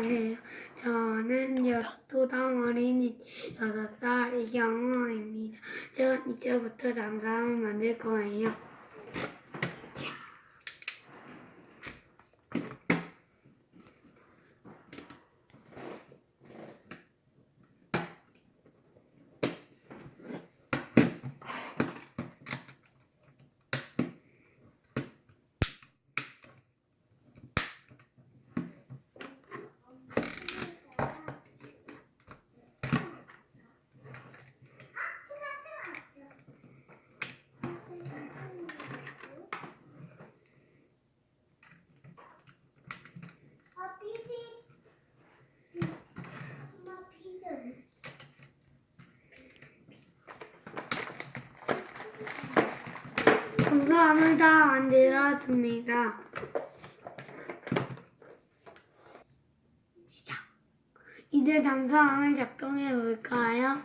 안녕하세요. 저는 여토당 어린이 여섯 살 이경호입니다. 전 이제부터 장사을 만들 거예요. 장사함을 다 만들었습니다. 시작. 이제 장사함을 작동해 볼까요?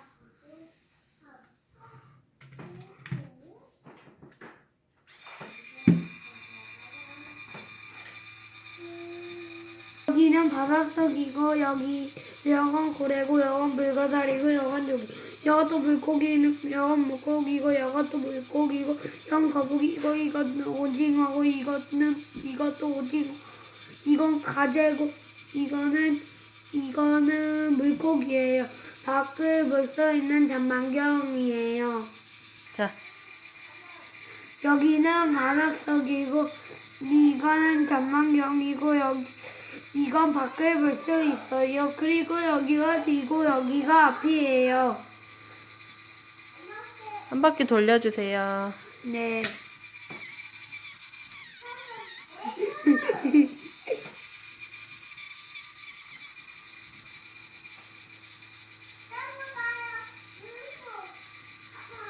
여기는 바닷속이고 여기 여건 고래고 여건 물고사리고 여건 여기 여것도 물고기는 여건 물고기고 여것도 물고기고 이건 거북이고 이건 오징어고 이거는 이것도 오징어 이건 가재고 이거는 이거는 물고기예요. 밖을 볼수 있는 전망경이에요. 자, 여기는 바닷속이고 이거는 전망경이고 여기 이건 밖을 볼수 있어요. 그리고 여기가 뒤고 여기가 앞이에요. 한 바퀴 돌려주세요. 네.